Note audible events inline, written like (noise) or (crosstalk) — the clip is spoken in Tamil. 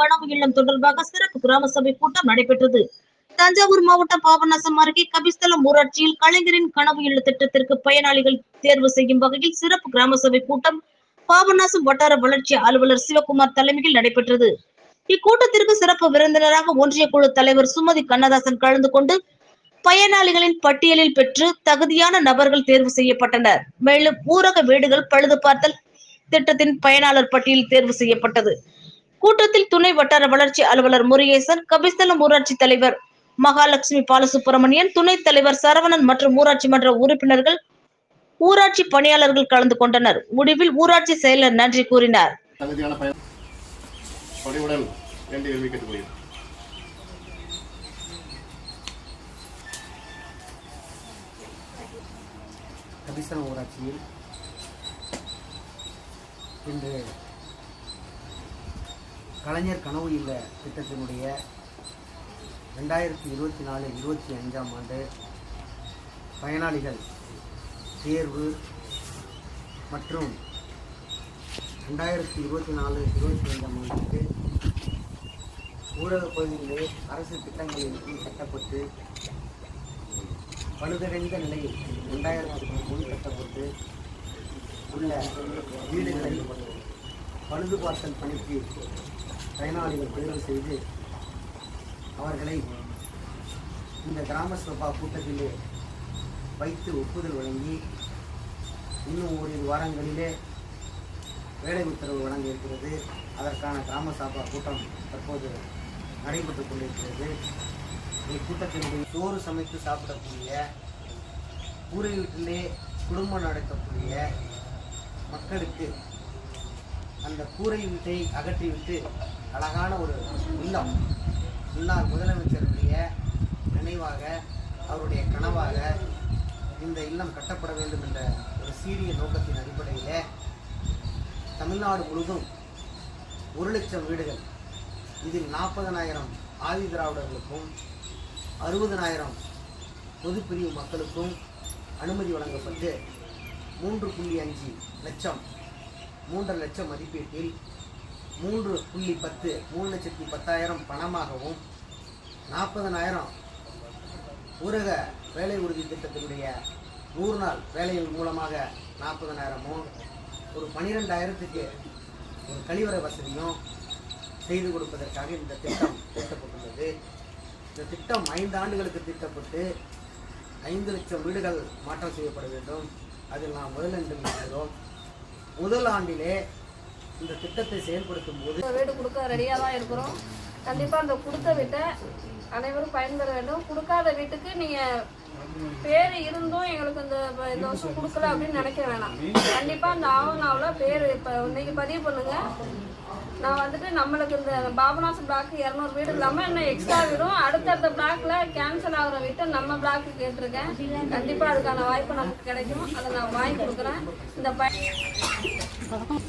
கனவு இல்லம் தொடர்பாக சிறப்பு கிராம சபை கூட்டம் நடைபெற்றது. தஞ்சாவூர் மாவட்டம் பாபநாசம் அருகே கபிஸ்தலம் ஊராட்சியில் கலைஞரின் கனவு இல்ல திட்டத்திற்கு பயனாளிகள் தேர்வு செய்யும் வகையில் சிறப்பு கிராம சபை கூட்டம் பாபநாசம் வட்டார வளர்ச்சி அலுவலர் சிவகுமார் தலைமையில் நடைபெற்றது. இக்கூட்டத்திற்கு சிறப்பு விருந்தினராக ஒன்றிய குழு தலைவர் சுமதி கண்ணதாசன் கலந்து கொண்டு பயனாளிகளின் பட்டியலில் பெற்று தகுதியான நபர்கள் தேர்வு செய்யப்பட்டனர். மேலும் ஊரக வீடுகள் பழுது பார்த்தல் திட்டத்தின் பயனாளர் பட்டியல் தேர்வு செய்யப்பட்டது. கூட்டத்தில் துணை வட்டார வளர்ச்சி அலுவலர் முருகேசன் கபிஸ்தலம் ஊராட்சி தலைவர் மகாலட்சுமி பாலசுப்பிரமணியன் துணைத் தலைவர் சரவணன் மற்றும் ஊராட்சி மன்ற உறுப்பினர்கள் ஊராட்சி பணியாளர்கள் கலந்து கொண்டனர். முடிவில் ஊராட்சி செயலர் நன்றி கூறினார். ஊராட்சியில் இன்று கலைஞர் கனவு இல்ல திட்டத்தினுடைய ரெண்டாயிரத்தி இருபத்தி நாலு இருபத்தி அஞ்சாம் ஆண்டு பயனாளிகள் தேர்வு மற்றும் ரெண்டாயிரத்தி இருபத்தி நாலு இருபத்தி ஐந்தாம் ஆண்டுக்கு ஊரக பகுதிகளிலே அரசு திட்டங்களின் கீழ் கட்டப்பட்டு பழுதடைந்த நிலையில் ரெண்டாயிரத்துக்கு முன் கட்டப்பட்டு உள்ள வீடுகளை பழுது பார்த்தல் பணிக்கு பயனாளிகள் தேர்வு செய்து அவர்களை இந்த கிராம சபா கூட்டத்திலே வைத்து ஒப்புதல் வழங்கி இன்னும் ஓரிரு வாரங்களிலே வேலை உத்தரவு வழங்க இருக்கிறது. அதற்கான கிராம சபா கூட்டம் தற்போது நடைபெற்றுக் கொண்டிருக்கிறது. இக்கூட்டத்தினுடைய சோறு சமைத்து சாப்பிடக்கூடிய கூரை வீட்டிலே குடும்பம் நடத்தக்கூடிய மக்களுக்கு அந்த கூரை வீட்டை அகற்றிவிட்டு அழகான ஒரு இல்லம் முன்னாள் முதலமைச்சருடைய நினைவாக அவருடைய கனவாக இந்த இல்லம் கட்டப்பட வேண்டும் என்ற ஒரு சீரிய நோக்கத்தின் அடிப்படையில் தமிழ்நாடு முழுவதும் ஒரு லட்சம் வீடுகள் இதில் நாற்பதனாயிரம் ஆதி திராவிடர்களுக்கும் அறுபதனாயிரம் பொதுப்பிரிவு மக்களுக்கும் அனுமதி வழங்கப்பட்டு மூன்று புள்ளி அஞ்சு லட்சம் மூன்றரை லட்சம் மதிப்பீட்டில் மூன்று புள்ளி பத்து மூணு லட்சத்தி பத்தாயிரம் பணமாகவும் நாற்பதனாயிரம் ஊரக வேலை உறுதி திட்டத்தினுடைய நூறு நாள் வேலைகள் மூலமாக நாற்பதனாயிரமும் ஒரு பனிரெண்டாயிரத்துக்கு ஒரு கழிவறை வசதியும் செய்து கொடுப்பதற்காக இந்த திட்டம் தீட்டப்பட்டுள்ளது. இந்த திட்டம் ஐந்து ஆண்டுகளுக்கு தீட்டப்பட்டு ஐந்து லட்சம் வீடுகள் மாற்றம் செய்யப்பட வேண்டும். அதில் நாம் முதலிடம் இருக்கிறோம் முதல் ஆண்டிலே இந்த திட்டத்தை செயல்படுத்தும் போது வீடு கொடுக்க ரெடியாக தான் இருக்கிறோம். கண்டிப்பாக அந்த கொடுத்த வீட்டை அனைவரும் பயன்பெற வேண்டும். கொடுக்காத வீட்டுக்கு நீங்கள் பேர் இருந்தும் எங்களுக்கு இந்த இந்த வருஷம் கொடுக்கல அப்படின்னு நினைக்க வேணாம். கண்டிப்பாக அந்த ஆவணாவில் பேர் இப்போ இன்னைக்கு பதிவு பண்ணுங்க. நான் வந்துட்டு நம்மளுக்கு இந்த பாபநாசம் பிளாக் இரநூறு வீடு இல்லாமல் இன்னும் எக்ஸ்ட்ரா வீடும் அடுத்தடுத்த பிளாக்ல கேன்சல் ஆகிற வீட்டை நம்ம பிளாக்கு கேட்டிருக்கேன். கண்டிப்பாக அதுக்கான வாய்ப்பு நமக்கு கிடைக்கும். அதை நான் வாங்கி கொடுக்குறேன். இந்த (laughs) పథకం